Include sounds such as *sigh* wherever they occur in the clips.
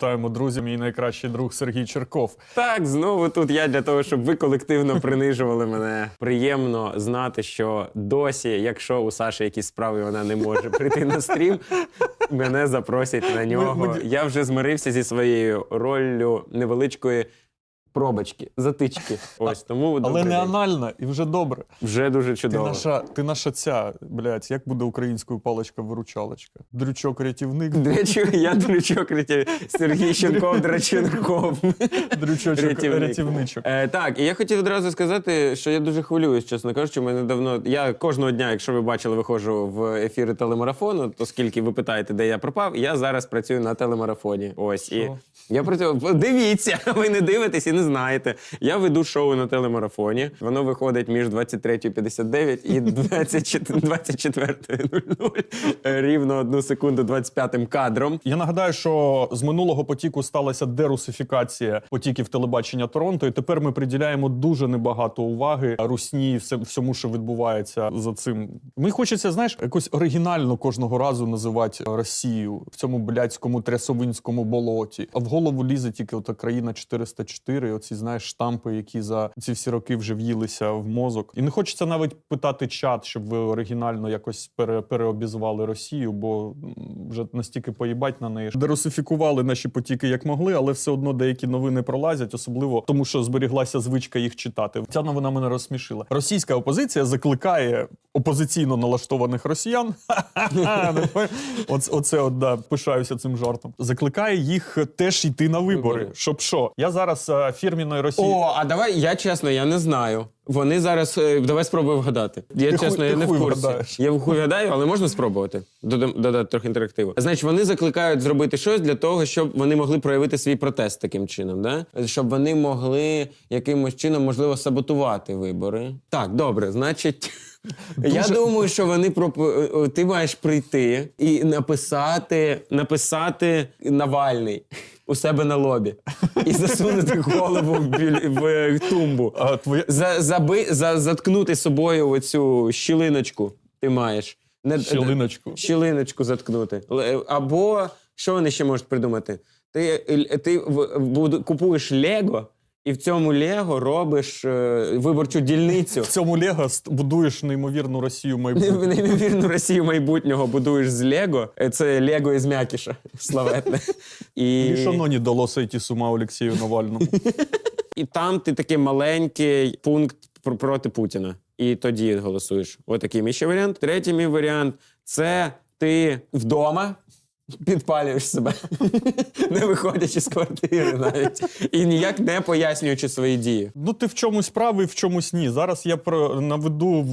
Вітаємо, друзі, мій найкращий друг Сергій Черков. Так, знову тут я для того, щоб ви колективно принижували мене. Приємно знати, що досі, якщо у Саші якісь справи вона не може прийти на стрім, мене запросять на нього. Я вже змирився зі своєю роллю невеличкої пробочки, затички. *laughs* Ось тому Але добрий не день. анально, і вже добре. вже дуже Ти чудово. наша, ти наша ця, блядь, як буде українською паличка-виручалочка? Дрючок-рятівник, Дрячу, я дрючок рятів... Сергій Щенков Драченков. дрючочок-рятівничок. Е, так, і я хотів одразу сказати, що я дуже хвилююсь, чесно кажучи. У мене давно. Я кожного дня, якщо ви бачили, виходжу в ефіри телемарафону, оскільки ви питаєте, де я пропав, я зараз працюю на телемарафоні. Ось і Що? я працюю. Дивіться, *laughs* ви не дивитесь і не знаєте. Я веду шоу на телемарафоні. Воно виходить між 23.59 і 24.00. Е, Рівно одну секунду 25 кадром. Я нагадаю, що з минулого потіку сталася дерусифікація потіків телебачення Торонто, і тепер ми приділяємо дуже небагато уваги русні, всьому, що відбувається за цим. Мені хочеться, знаєш, якось оригінально кожного разу називати Росію в цьому блядському трясовинському болоті. А в голову лізе тільки ота країна 404, оці знаєш штампи, які за ці всі роки вже в'їлися в мозок. І не хочеться навіть питати чат, щоб ви оригінально якось пере, переобізвали Росію, бо вже настільки поїбать на неї. Дерусифікували наші потіки як могли, але все одно деякі новини пролазять, особливо тому, що зберіглася звичка їх читати. Ця новина мене розсмішила. Російська опозиція закликає опозиційно налаштованих росіян. *laughs* Оце, от, да, пишаюся цим жартом. Закликає їх теж йти на вибори. Вибори. Щоб що? Я зараз е, фірміної Росії. О, а давай я чесно, я не знаю. Вони зараз. е, Давай спробую вгадати. Я Ти чесно, хуй- я ти не хуй в курсі. вгадаєш. Я хуй гадаю, але можна спробувати. Додам- Додати трохи інтерактиву. Значить, вони закликають зробити щось для того, щоб вони могли проявити свій протест таким чином, да? щоб вони могли якимось чином, можливо, саботувати вибори. Так, добре, значить. *laughs* Я думаю, що вони проп... е, ти маєш прийти і написати, написати Навальний у себе на лобі і засунути голову в, біль... в е, тумбу. А, твоя... За, заби, за, заткнути собою оцю щілиночку ти маєш. Не, Щілиночку. Щілиночку заткнути. Або що вони ще можуть придумати? Ти, ти в- в, купуєш Лего, і в цьому Лего робиш е, виборчу дільницю. *laughs* В цьому Лего ст- будуєш неймовірну Росію майбутнього. Неймовірну Росію майбутнього будуєш з Лего. Е, Це Лего із м'якіша. Славетне. І... І шановні дало йти з ума Олексію Навальному. І там ти такий маленький пункт пр- проти Путіна. І тоді голосуєш. Отакий мій ще варіант. Третій мій варіант це ти вдома Підпалюєш себе, *laughs* не виходячи з квартири навіть і ніяк не пояснюючи свої дії. Ну, ти в чомусь правий, в чомусь ні. Зараз я про наведу в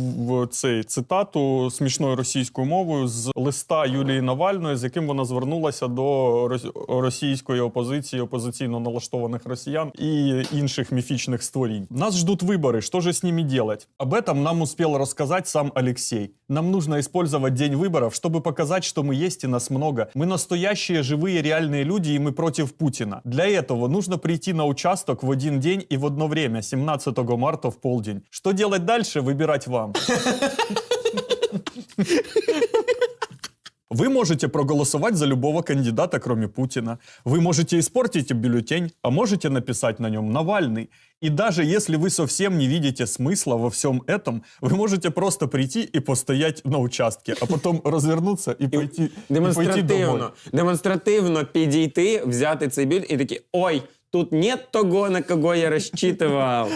в цей цитату смішною російською мовою з листа Юлії Навальної, з яким вона звернулася до рос- російської опозиції, опозиційно налаштованих росіян і інших міфічних створінь. Нас ждут выборы, что же с ними делать? Об этом нам успел рассказать сам Алексей. Нам нужно использовать день выборов, чтобы показать, что мы есть и нас много. Мы настоящие, живые, реальные люди, и мы против Путина. Для этого нужно прийти на участок в один день и в одно время, 17 марта в полдень. Что делать дальше, выбирать вам. *laughs* Вы можете проголосовать за любого кандидата, кроме Путина. Вы можете испортить бюллетень, а можете написать на нем «Навальный». И даже если вы совсем не видите смысла во всем этом, вы можете просто прийти и постоять на участке, а потом развернуться и пойти, и пойти домой. Демонстративно, демонстративно підійти, взяти цей біль і такі: ой, тут нет того, на кого я розчитував.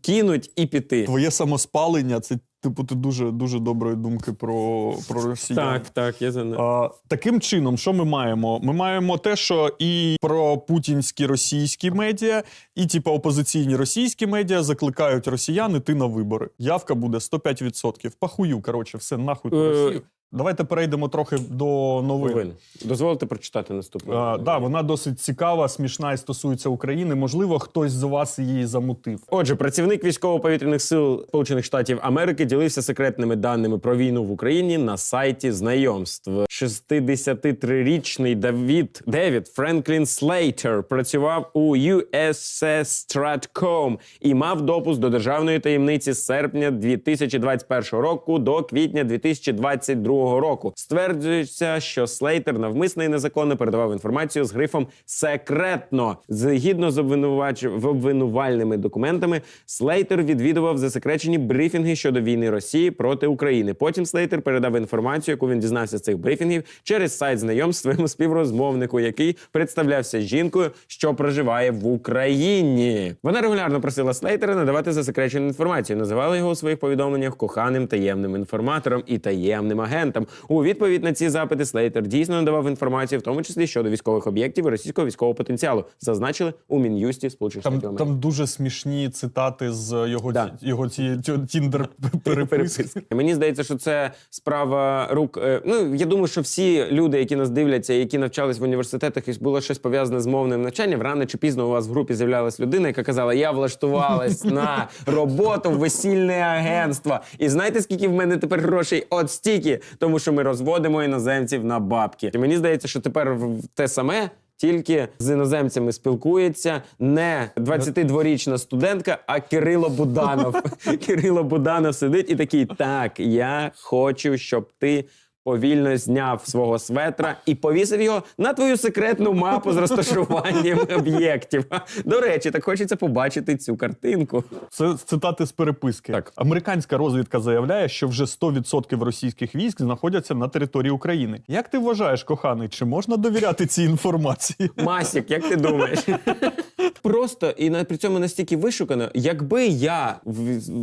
Кинуть і піти. Твоє самоспалення це типу ти дуже дуже доброї думки про, про росіян. Так, так, я за. А, таким чином, що ми маємо? Ми маємо те, що і про путінські російські медіа, і типу опозиційні російські медіа закликають росіян іти на вибори. Явка буде 105%. Пахую, коротше, все нахуй Е, Росію. Давайте перейдемо трохи до новин. Новин. Дозволите прочитати наступну. А, да, вона досить цікава, смішна і стосується України. Можливо, хтось з вас її замутив. Отже, працівник військово-повітряних сил Сполучених Штатів Америки ділився секретними даними про війну в Україні на сайті знайомств. 63-річний Давід Девід Френклін Слейтер працював у USS Stratcom і мав допуск до державної таємниці з серпня 2021 року до квітня 2022 2022 року. Стверджується, що Слейтер навмисно і незаконно передавав інформацію з грифом секретно. Згідно з обвинувач... обвинувальними документами, Слейтер відвідував засекречені брифінги щодо війни Росії проти України. Потім Слейтер передав інформацію, яку він дізнався з цих брифінгів через сайт знайомств своєму співрозмовнику, який представлявся жінкою, що проживає в Україні. Вона регулярно просила Слейтера надавати засекречену інформацію. Називала його у своїх повідомленнях коханим таємним інформатором і таємним агентом. У відповідь на ці запити Слейтер дійсно надавав інформацію, в тому числі щодо військових об'єктів і російського військового потенціалу. Зазначили у мін'юсті Сполучених Там, Штатів Америки. там дуже смішні цитати з його, Да. його цієї тіндер переписки. Мені здається, що це справа рук. е, Ну я думаю, що всі люди, які нас дивляться, які навчались в університетах, і було щось пов'язане з мовним навчанням. Рано чи пізно у вас в групі з'являлась людина, яка казала: Я влаштувалась *laughs* на роботу в весільне агентство. І знаєте, скільки в мене тепер грошей? От стільки, тому що ми розводимо іноземців на бабки. І мені здається, що тепер в- те саме. Тільки з іноземцями спілкується не 22-річна студентка, а Кирило Буданов. *laughs* Кирило Буданов сидить і такий: так, я хочу, щоб ти. Повільно зняв свого светра і повісив його на твою секретну мапу з розташуванням *laughs* об'єктів. До речі, так хочеться побачити цю картинку. Це цитати з переписки. Так. Американська розвідка заявляє, що вже 100% російських військ знаходяться на території України. Як ти вважаєш, коханий, чи можна довіряти цій інформації? Масік, як ти думаєш? *laughs* Просто і на при цьому настільки вишукано, якби я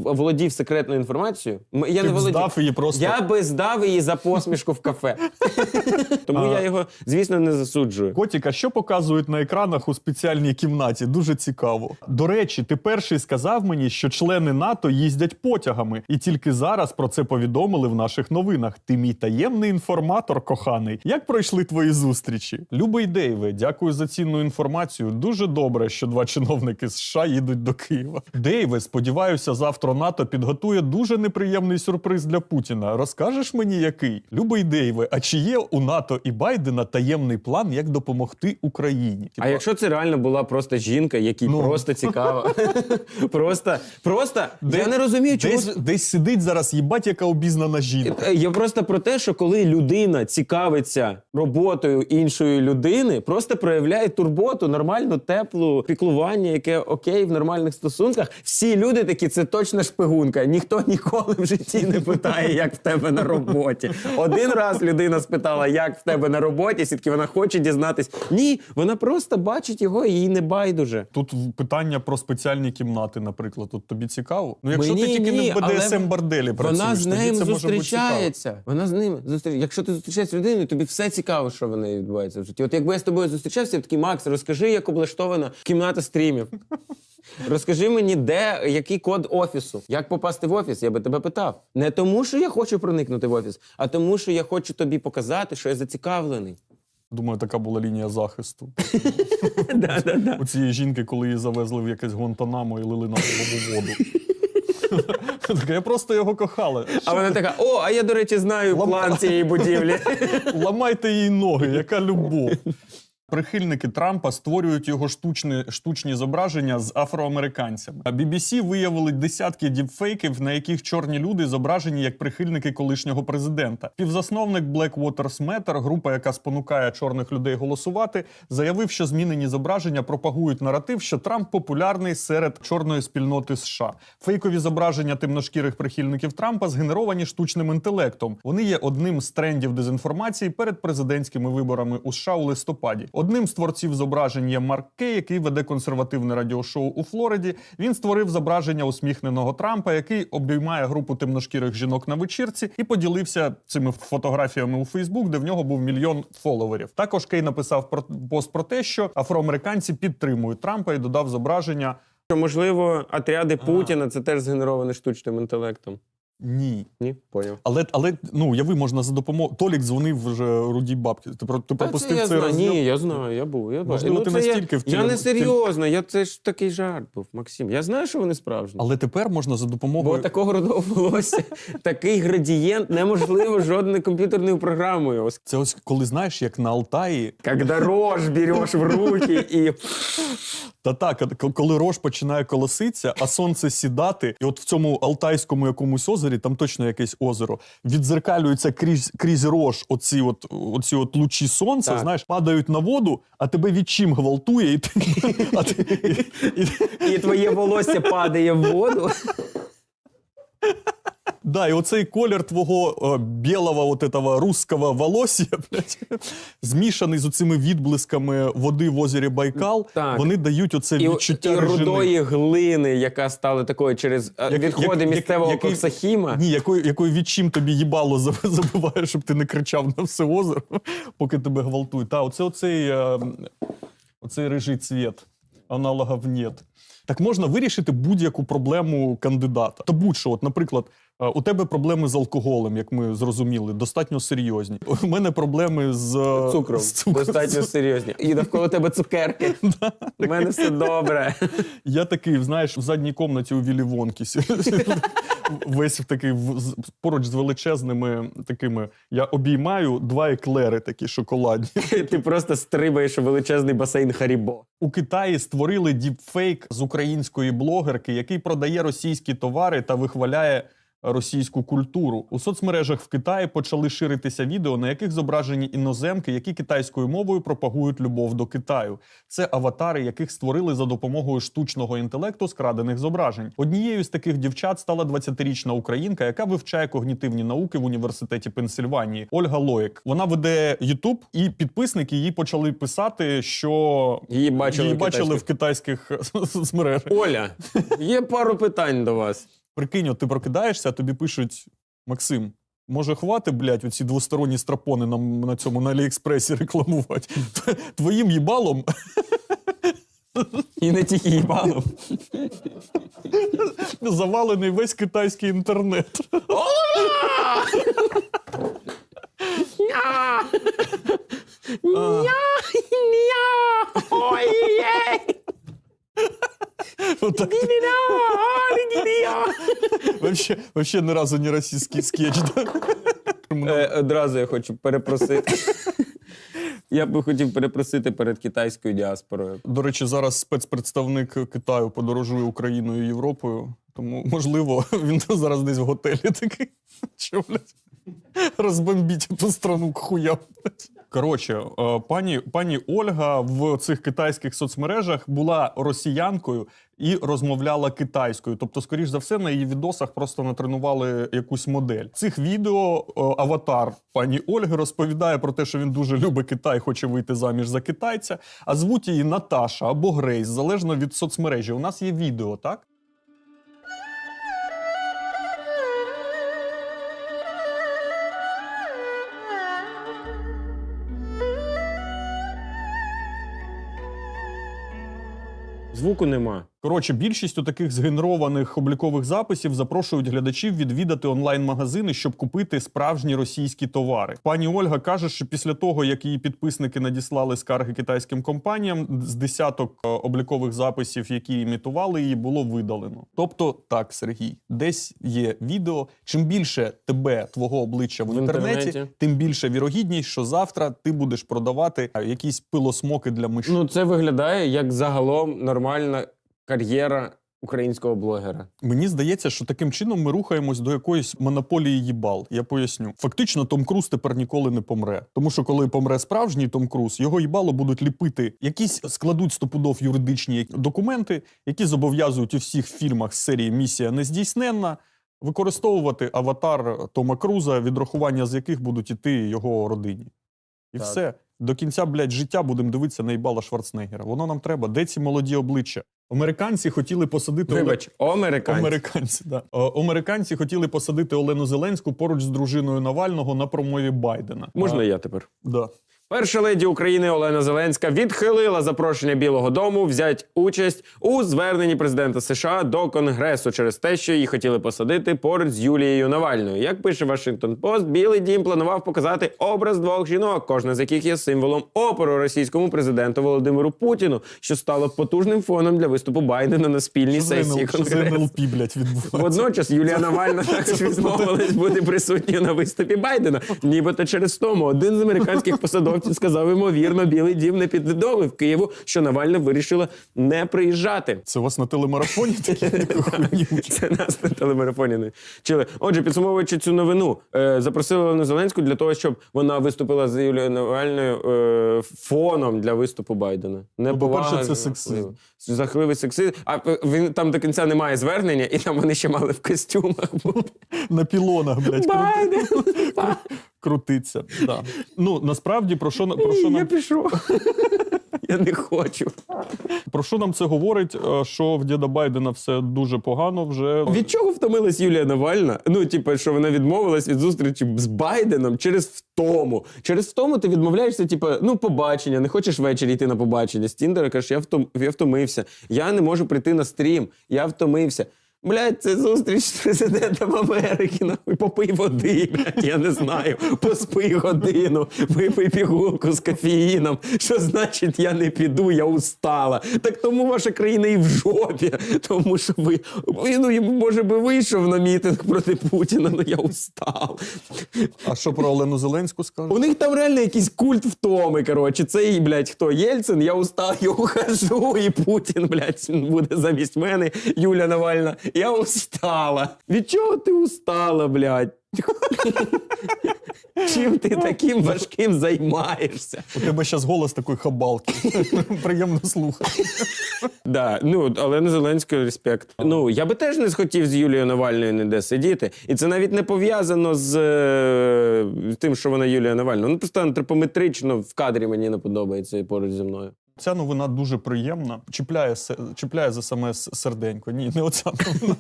володів секретною інформацією, я Ти не володів. здав її просто. Я би здав її за посмішку в кафе. *laughs* Тому я його, звісно, не засуджую. Котік, а що показують на екранах у спеціальній кімнаті? Дуже цікаво. До речі, ти перший сказав мені, що члени НАТО їздять потягами, і тільки зараз про це повідомили в наших новинах. Ти мій таємний інформатор, коханий. Як пройшли твої зустрічі? Любий Дейве, дякую за цінну інформацію. Дуже добре, що два чиновники США їдуть до Києва. Дейве, сподіваюся, завтра НАТО підготує дуже неприємний сюрприз для Путіна. Розкажеш мені, який? Любий Дейве, а чи є у НАТО і Байдена таємний план, як допомогти Україні? А якщо це реально була просто жінка, якій Ну. просто цікаво. *laughs* просто, просто я не розумію, чому. десь, десь сидить зараз їбать, яка обізнана жінка. Е, Я просто про те, що коли людина цікавиться роботою іншої людини, просто проявляє турботу, нормальну, теплу піклування, яке окей в нормальних стосунках. Всі люди такі, це точно шпигунка. Ніхто ніколи в житті не питає, як в тебе на роботі. Один раз людина спитала, як в тебе на роботі, сітки вона хоче дізнатись. Ні, вона просто бачить його і їй не байдуже. Тут питання про спеціальні кімнати, наприклад. Тут тобі цікаво? Ну, якщо Мені ти тільки ні, не в БДСМ борделі працюєш, Вона з тоді ним це може бути зустрічається. Вона з ним зустрічається. Якщо ти зустрічаєшся з людиною, тобі все цікаво, що в неї відбувається в житті. От якби я з тобою зустрічався, я такий Макс, розкажи, як облаштована кімната стрімів. Розкажи мені, де який код офісу, як попасти в офіс, я би тебе питав. Не тому, що я хочу проникнути в офіс, а тому, що я хочу тобі показати, що я зацікавлений. Думаю, така була лінія захисту. *laughs* У цієї жінки, коли її завезли в якесь Гуантанамо і лили на голову воду. *laughs* Така, я просто його кохала. А вона така: о, а я, до речі, знаю план цієї будівлі. *laughs* Ламайте їй ноги, яка любов. Прихильники Трампа створюють його штучні, штучні зображення з афроамериканцями. А BBC виявили десятки діпфейків, на яких чорні люди зображені як прихильники колишнього президента. Співзасновник Black Matter, група, яка спонукає чорних людей голосувати, заявив, що змінені зображення пропагують наратив, що Трамп популярний серед чорної спільноти США. Фейкові зображення темношкірих прихильників Трампа згенеровані штучним інтелектом. Вони є одним з трендів дезінформації перед президентськими виборами у США у листопаді. Одним з творців зображень є Марк Кей, який веде консервативне радіошоу у Флориді. Він створив зображення усміхненого Трампа, який обіймає групу темношкірих жінок на вечірці, і поділився цими фотографіями у Фейсбук, де в нього був мільйон фоловерів. Також Кей написав про пост про те, що афроамериканці підтримують Трампа і додав зображення. Що, можливо, отряди Путіна це теж згенероване штучним інтелектом. Ні. Ні, поняв. Але, але ну уяви, можна за допомогою. Толік дзвонив вже рудій бабки. Ти, про- ти пропустив я цей знаю. розділ? Ні, я знаю, я був. Я Можливо, бачив. ти це настільки я, втілив- я не серйозно, я це ж такий жарт був, Максим. Я знаю, що вони справжні. Але тепер можна за Бо допомогою. такого родового волосся, *laughs* такий градієнт неможливо жодною комп'ютерною програмою. Ось Це ось коли знаєш, як на Алтаї Когда рожь берешь в руки и *laughs* Та так, коли рож починає колоситися, а сонце сідати, і от в цьому алтайському якомусь озері, там точно якесь озеро, відзеркалюється крізь, крізь рож оці от, оці от лучі сонця, Так. знаєш, падають на воду, а тебе відчим гвалтує, і ти, а ти і, і, І твоє волосся падає в воду. Да, і оцей колір твого е, білого, от этого русского волосся, *laughs* блядь, змішаний з оцими відблисками води в озері Байкал, Так. вони дають оце І, відчуття і режини. рудої глини, яка стала такою через е, Як- відходи як- місцевого який- коксахіма. Ні, якою, якою відчим тобі їбало заб- *laughs* забиває, щоб ти не кричав на все озеро, *laughs* поки тебе гвалтують. Та, оце оцей, е, оцей рижий цвіт, аналогів нет. Так можна вирішити будь-яку проблему кандидата. Та будь-що, от, наприклад, у тебе проблеми з алкоголем, як ми зрозуміли, достатньо серйозні. У мене проблеми з е, Цукром. з цукром. Достатньо серйозні. І навколо тебе цукерки. *laughs* У мене все добре. *laughs* Я такий, знаєш, в задній комнаті у Вілі Вонкі. *laughs* Весь такий поруч з величезними такими. Я обіймаю два еклери такі шоколадні. Ти просто стрибаєш у величезний басейн Харібо. У Китаї створили діпфейк з української блогерки, який продає російські товари та вихваляє російську культуру. У соцмережах в Китаї почали ширитися відео, на яких зображені іноземки, які китайською мовою пропагують любов до Китаю. Це аватари, яких створили за допомогою штучного інтелекту з крадених зображень. Однією з таких дівчат стала 20-річна українка, яка вивчає когнітивні науки в університеті Пенсильванії. Ольга Лоєк. Вона веде Ютуб, і підписники їй почали писати, що Її бачили її в бачили в китайських *laughs* соцмережах. Оля, є пару питань до вас. Прикинь, от ти прокидаєшся, а тобі пишуть Максим. Може, хвати, блядь, оці двосторонні страпони нам на цьому на Аліекспресі рекламувати. *laughs* Твоїм їбалом І не тільки їбалом. завалений весь китайський інтернет. Отак. Вообще, вообще ні разу не російський скетч. Да? Е, Одразу я хочу перепросити. Я би хотів перепросити перед китайською діаспорою. До речі, зараз спецпредставник Китаю подорожує Україною і Європою. Тому, можливо, він зараз десь в готелі такий. Що, блядь? Розбомбіть ту страну к хуям. Коротше, е, пані, пані Ольга в цих китайських соцмережах була росіянкою і розмовляла китайською. Тобто, скоріш за все, на її відосах просто натренували якусь модель. Цих відео е, аватар пані Ольги розповідає про те, що він дуже любить Китай, хоче вийти заміж за китайця. А звуть її Наташа або Грейс, залежно від соцмережі. У нас є відео, так? Звуку нема. Коротше, більшістю таких згенерованих облікових записів запрошують глядачів відвідати онлайн-магазини, щоб купити справжні російські товари. Пані Ольга каже, що після того, як її підписники надіслали скарги китайським компаніям, з десяток е, облікових записів, які імітували її, було видалено. Тобто, так, Сергій, десь є відео. Чим більше тебе, твого обличчя в, В інтернеті, інтернеті. тим більше вірогідність, що завтра ти будеш продавати е, якісь пилосмоки для миші. Ну, це виглядає як загалом нормальна кар'єра українського блогера. Мені здається, що таким чином ми рухаємось до якоїсь монополії їбал. Я поясню. Фактично, Том Круз тепер ніколи не помре. Тому що коли помре справжній Том Круз, його їбало будуть ліпити якісь складуть стопудов юридичні документи, які зобов'язують у всіх фільмах з серії Місія нездійсненна. Використовувати аватар Тома Круза, відрахування з яких будуть іти його родині. І Так. все. До кінця, блядь, життя будемо дивитися на Ібала Шварценеггера. Воно нам треба. Де ці молоді обличчя? Американці хотіли посадити Оле- Вибач, американці. Американці, да. О, Американці хотіли посадити Олену Зеленську поруч з дружиною Навального на промові Байдена. Можна А, я тепер? Да. Перша леді України Олена Зеленська відхилила запрошення Білого Дому взяти участь у зверненні президента США до Конгресу через те, що її хотіли посадити поруч з Юлією Навальною. Як пише Вашингтон Пост, Білий Дім планував показати образ двох жінок, кожна з яких є символом опору російському президенту Володимиру Путіну, що стало потужним фоном для виступу Байдена на спільній Що сесії Конгресу. Блядь, відбувається? Водночас Юлія Навальна також відмовилась бути присутньою на виступі Байдена, нібито через тому один з американських посадовців сказав, сказав ймовірно, Білий Дім не підвідомив Києву, що Навальна вирішила не приїжджати. Це у вас на телемарафоні такі? *laughs* Це нас на телемарафоні не чили. Отже, підсумовуючи цю новину, е, запросили Олену Зеленську для того, щоб вона виступила з Юлією Навальною е, фоном для виступу Байдена. Не Ну, по-перше, це сексизм. Жахливий сексизм. А е, він там до кінця немає звернення, і там вони ще мали в костюмах бути. *laughs* На пілонах, блядь, Байден! *laughs* крутиться. Да. Ну насправді про що, про, що Я нам, пішов. Я не хочу. про що нам це говорить? Е, Що в діда Байдена все дуже погано вже. Від чого втомилась Юлія Навальна? Ну, типу, що вона відмовилась від зустрічі з Байденом через втому. Через втому ти відмовляєшся, типу, ну, побачення, не хочеш ввечері йти на побачення. З Тіндера кажеш, я, втом, я втомився, я не можу прийти на стрім, я втомився. Блядь, це зустріч з президентом Америки. Нахуй попий води, блядь, я не знаю. Поспи годину, випий пігулку з кофеїном. Що значить я не піду, я устала. Так тому ваша країна і в жопі. Тому що ви ну, може би вийшов на мітинг проти Путіна, але я устав. А що про Олену Зеленську скаже? У них там реально якийсь культ втоми. Коротше, цей, блядь, хто Єльцин, я устав, я ухожу, і Путін, блядь, буде замість мене, Юля Навальна. Я устала. Від чого ти устала, блядь? Чим ти таким важким займаєшся? У тебе зараз голос такої хабалки. Приємно слухати. Да, ну але не Зеленський респект. Ну я би теж не схотів з Юлією Навальною ніде сидіти, і це навіть не пов'язано з е, тим, що вона Юлія Навальна. Ну просто антропометрично в кадрі мені не подобається і поруч зі мною. Ця новина дуже приємна. Чіпляє, чіпляє за саме серденько. Ні, не оця новина.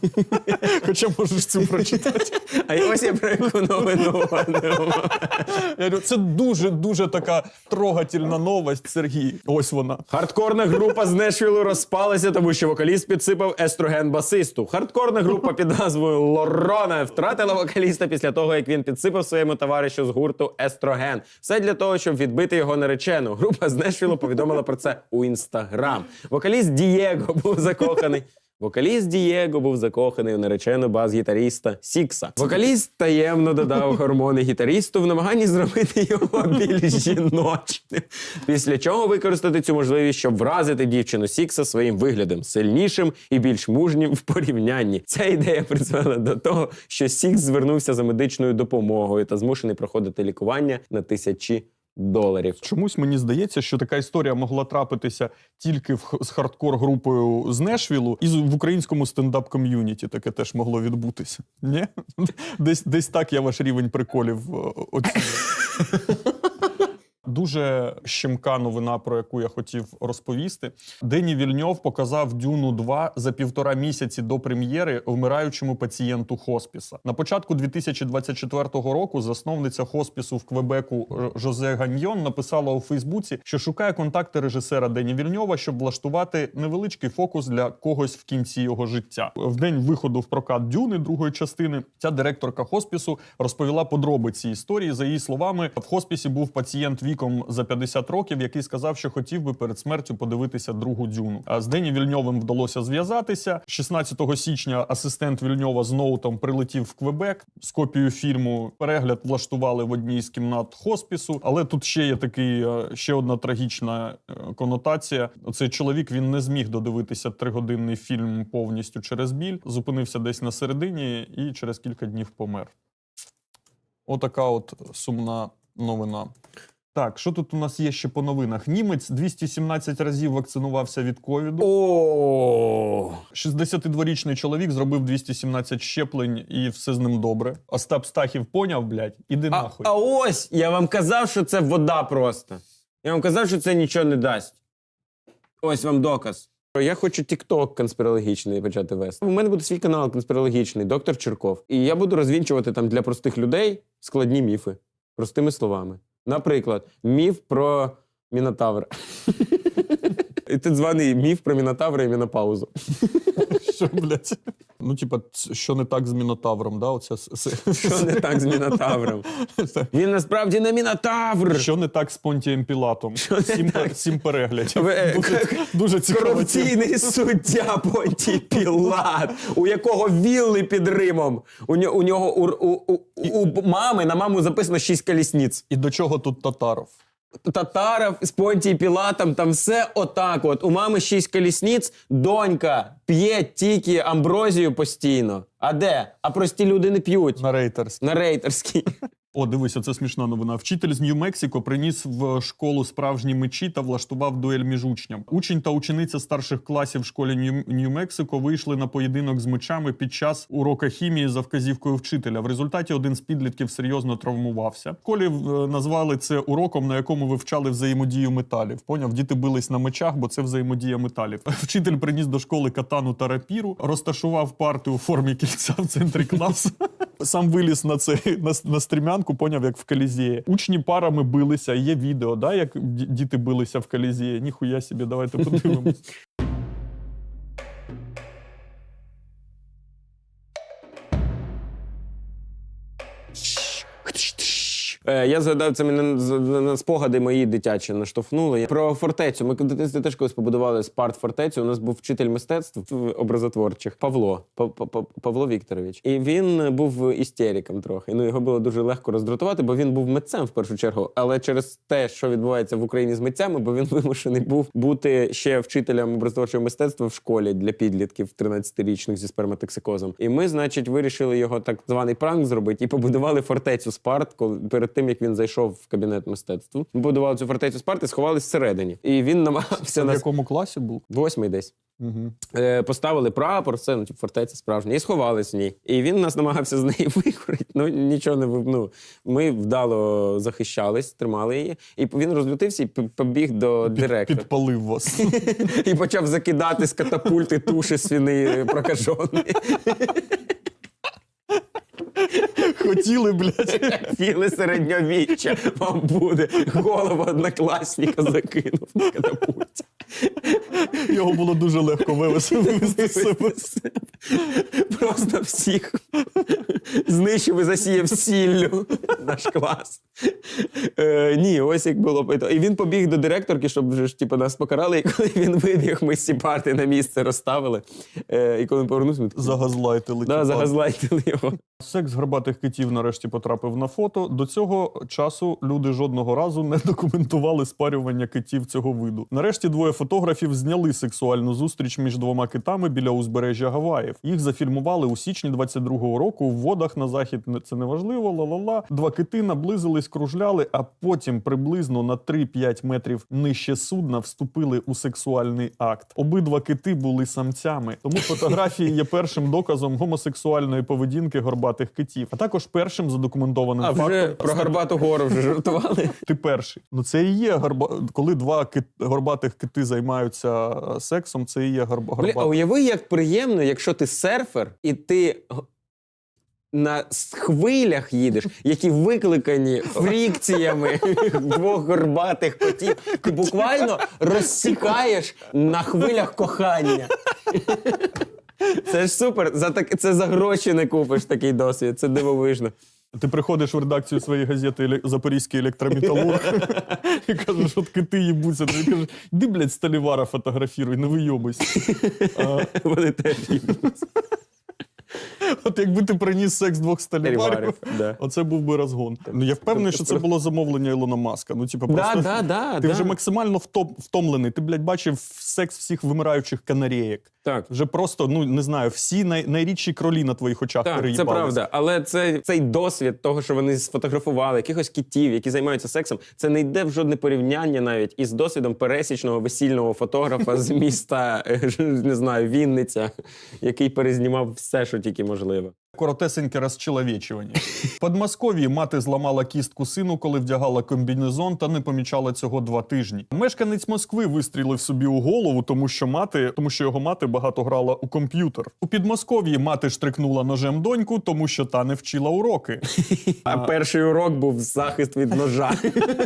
*laughs* Хоча можеш цю прочитати. А й ось я про яку новину. *laughs* Я це дуже дуже така трогательна новость, Сергій. Ось вона. Хардкорна група з Нешвілу розпалася, тому що вокаліст підсипав естроген басисту. Хардкорна група під назвою Лорона втратила вокаліста після того, як він підсипав своєму товаришу з гурту Естроген. Все для того, щоб відбити його наречену. Група з Нешвілу повідомила про це у інстаграм. Вокаліст Дієго *laughs* був закоханий. Вокаліст Дієго був закоханий у наречену бас-гітаріста Сікса. Вокаліст таємно додав гормони гітарісту в намаганні зробити його *laughs* більш жіночним. Після чого використати цю можливість, щоб вразити дівчину Сікса своїм виглядом сильнішим і більш мужнім в порівнянні. Ця ідея призвела до того, що Сікс звернувся за медичною допомогою та змушений проходити лікування на тисячі доларів. Чомусь мені здається, що така історія могла трапитися тільки в, х- з хардкор-групою з Нешвілу, і з- в українському стендап-ком'юніті таке теж могло відбутися. Ні? *laughs* Десь, десь так я ваш рівень приколів оцінюю. *laughs* Дуже щемка новина, про яку я хотів розповісти. Дені Вільньов показав Дюну 2 за півтора місяці до прем'єри вмираючому пацієнту хоспіса. На початку 2024 року засновниця хоспісу в Квебеку Жозе Ганьйон написала у Фейсбуці, що шукає контакти режисера Дені Вільньова, щоб влаштувати невеличкий фокус для когось в кінці його життя. В день виходу в прокат Дюни другої частини ця директорка хоспісу розповіла подробиці історії. За її словами, в хоспісі був пацієнт віком за 50 років, який сказав, що хотів би перед смертю подивитися другу дюну. А з Дені Вільньовим вдалося зв'язатися. 16 січня асистент Вільньова з ноутом прилетів в Квебек з копією фільму. Перегляд влаштували в одній з кімнат хоспісу. Але тут ще є такий е, ще одна трагічна е, конотація. Цей чоловік він не зміг додивитися тригодинний фільм повністю через біль. Зупинився десь на середині і через кілька днів помер. Отака от сумна новина. Так, що тут у нас є ще по новинах? Німець 217 разів вакцинувався від ковіду. О, 62-річний чоловік зробив 217 щеплень і все з ним добре. Остап Стахів поняв, блядь, іди а, нахуй. а ось я вам казав, що це вода просто. Я вам казав, що це нічого не дасть. Ось вам доказ. Я хочу тікток конспірологічний почати вести. У мене буде свій канал конспірологічний, доктор Черков. І я буду розвінчувати там для простих людей складні міфи, простими словами. Наприклад, міф про Мінотавр. *laughs* І так званий міф про Мінотавра і Мінопаузу. Що, блядь? Ну, типа, що не так з Мінотавром, да? С- Що не так з Мінотавром? Він насправді не Мінотавр. Що не так з Понтієм Пілатом? Сім, сім переглядів. Е, Дуже, дуже цікаво. Корупційний суддя Понтій Пілат, у якого вілли під Римом. У, нього- у нього у, у, у, у мами на маму записано шість колісниць. І до чого тут Татаров? Татаров з Понтії Пілатом, там все отак. От у мами шість колісниць, донька п'є тільки амброзію постійно. А де? А прості люди не п'ють. На рейтерській. На рейтерській. О, дивися, це смішна новина. Вчитель з Нью-Мексико приніс в школу справжні мечі та влаштував дуель між учням. Учень та учениця старших класів в школі Нью- Нью-Мексико вийшли на поєдинок з мечами під час урока хімії за вказівкою вчителя. В результаті один з підлітків серйозно травмувався. Школі е, назвали це уроком, на якому вивчали взаємодію металів. Поняв, діти бились на мечах, бо це взаємодія металів. *laughs* Вчитель приніс до школи катану та рапіру, розташував парти у формі кільця в центрі класу. *laughs* Сам виліз на це на, на стрімянку, поняв, як в колізії. Учні парами билися. Є відео, да, як діти билися в колізії. Ніхуя собі, давайте *laughs* подивимось. Я згадав, це мене на- спогади мої дитячі наштовхнули. Про фортецю. Ми дитинстві теж колись побудували спарт фортецю. У нас був вчитель мистецтв образотворчих Павло Па- Па- Па- Павло Вікторович. І він був істериком трохи. Ну його було дуже легко роздратувати, бо він був митцем в першу чергу. Але через те, що відбувається в Україні з митцями, бо він *laughs* вимушений був бути ще вчителем образотворчого мистецтва в школі для підлітків 13-річних зі сперматоксикозом. І ми, значить, вирішили його так званий пранк зробити і побудували фортецю Спарт, перед тим як він зайшов в кабінет мистецтва. Ми побудували цю фортецю Спарт і сховались всередині. І він намагався в нас якому класі був? восьмий десь. Угу. Е, поставили прапор, все, ну, типу, фортеця справжня, і сховались в ній. І він нас намагався з неї *laughs* викорити. Ну нічого не ну, Ми вдало захищались, тримали її. І він розлютився і побіг до директора. Підпалив вас. *laughs* І почав закидати з катапульти туші свини прокаженої. Хотіли, блядь. Філи середньовіччя вам буде. Голову однокласника закинув на катапульті. Його було дуже легко себе. Просто всіх знищив і засіяв сіллю наш клас. Е, ні, ось як було. І він побіг до директорки, щоб вже ж типу, нас покарали. І коли він вибіг, ми всі парти на місце розставили. Е, і коли він повернувся, ми такі, Загазлайтили. да, загазлайтили його. Секс горбатих китів нарешті потрапив на фото. До цього часу люди жодного разу не документували спарювання китів цього виду. Нарешті двоє фотографів зняли сексуальну зустріч між двома китами біля узбережжя Гаваїв. Їх зафільмували у січні 22-го року в водах на захід. не- Це неважливо. Ла-ла-ла. Два кити наблизились, кружляли, а потім приблизно на 3-5 метрів нижче судна вступили у сексуальний акт. Обидва кити були самцями, тому фотографії є першим доказом гомосексуальної поведінки горбатих китів, а також першим задокументованим А вже фактом. про Горбату гору вже жартували. Ти перший. Ну це і є горба... коли два кит... горбатих кити займаються е, сексом. Це і є горба... Бля, а уяви, як приємно, якщо ти серфер і ти на хвилях їдеш, які викликані фрікціями *laughs* двох горбатих котів. Ти буквально розсікаєш на хвилях кохання. *laughs* Це ж супер. За так, це за гроші не купиш такий досвід. Це дивовижно. Ти приходиш в редакцію своєї газети Запорізький електрометалург *laughs* і кажеш, от кити їбуться. Ти кажеш, іди, блядь, Сталівара фотографіруй, не вийобуйся. А, Вони теж їбуть. От якби ти приніс секс двох Сталіварів, да. оце був би розгон. Ну я впевнений, що це було замовлення Ілона Маска. Ну, типу, просто да, да, ти да. вже максимально втом- втомлений. Ти, блядь, бачив секс всіх вимираючих канарієк. Так. Вже просто, ну не знаю, всі най- найрідші кролі на твоїх очах Так, це правда. Але це, цей досвід того, що вони сфотографували якихось кітів, які займаються сексом, це не йде в жодне порівняння навіть із досвідом пересічного весільного фотографа з міста, *laughs* не знаю, Вінниця, який перезнімав все, що тільки можливо. Коротесеньке розчеловічування. В Подмосков'ї мати зламала кістку сину, коли вдягала комбінезон та не помічала цього два тижні. Мешканець Москви вистрілив собі у голову, тому що мати, тому що його мати багато грала у комп'ютер. У Підмосков'ї мати штрикнула ножем доньку, тому що та не вчила уроки. А перший урок був захист від ножа,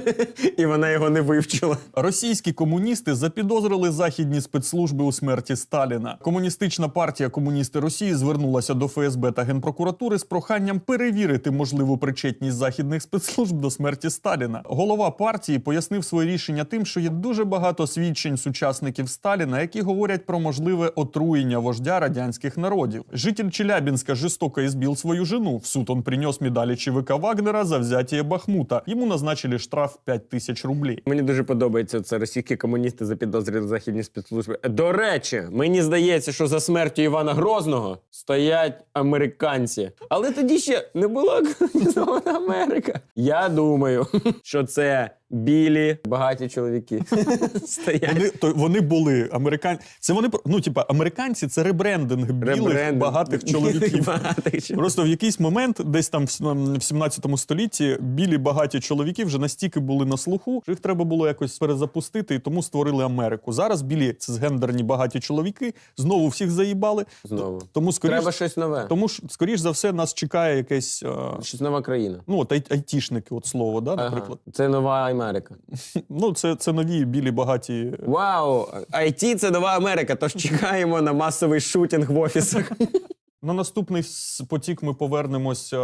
*laughs* і вона його не вивчила. Російські комуністи запідозрили західні спецслужби у смерті Сталіна. Комуністична партія Комуністи Росії звернулася до ФСБ та генпрокуратури з проханням перевірити можливу причетність західних спецслужб до смерті Сталіна. Голова партії пояснив своє рішення тим, що є дуже багато свідчень сучасників Сталіна, які говорять про можливе отруєння вождя радянських народів. Житель Челябинска жестоко избил свою жену. В суд он принес медали ЧВК Вагнера за взятие Бахмута. Ему назначили штраф 5000 рублей. Мені дуже подобається це російські комуністи запідозрили західні спецслужби. До речі, мені здається, що за смертю Івана Грозного стоять американці. Але тоді ще не була колонізована Америка. Я думаю, *laughs* що це білі багаті чоловіки *laughs* стоять. Вони то вони були американці. Це вони про- ну, типа, американці це ребрендинг білих Ребрендинг. багатих чоловіків. Багатих чоловіків. Просто в якийсь момент, десь там в с- м, в 17 столітті, білі багаті чоловіки вже настільки були на слуху, що їх треба було якось перезапустити, і тому створили Америку. Зараз білі цисгендерні багаті чоловіки знову всіх заїбали. Знову. Тому скоріш, Треба щось нове. тому ж скоріш за все нас чекає якесь. е, Щось нова країна. Ну, от ай- айтішники, от слово, да, Ага. наприклад. Це нова Америка. Ну, це, це нові білі багаті. Вау! IT – це нова Америка, тож чекаємо на масовий шутінг в офісах. На наступний потік ми повернемося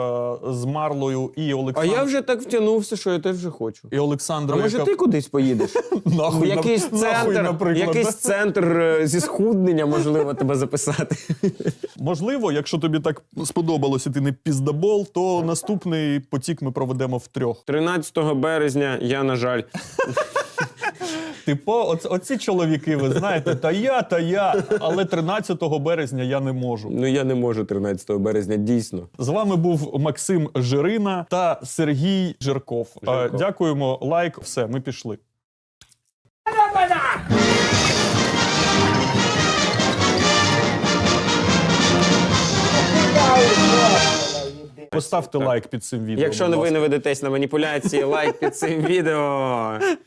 з Марлою і А Олександром. я вже так втягнувся, що я теж вже хочу. І А Олександром. може яка- ти кудись поїдеш? *laughs* Нахуй, В якийсь на- нахуй, центр, наприклад, якийсь да? центр е, зі схуднення, можливо, тебе записати. *laughs* Можливо, якщо тобі так сподобалося, ти не піздабол, то наступний потік ми проведемо втрьох. 13 березня я, на жаль, Типу, оц, оці чоловіки, ви знаєте, та я, та я. Але 13 березня я не можу. ну я не можу 13 березня, дійсно. З вами був Максим Жирина та Сергій Жирков. Жирков. Дякуємо, лайк. Все, ми пішли. Поставте лайк під цим відео. Якщо будь не ви ласка. не ведетесь на маніпуляції, лайк під цим відео.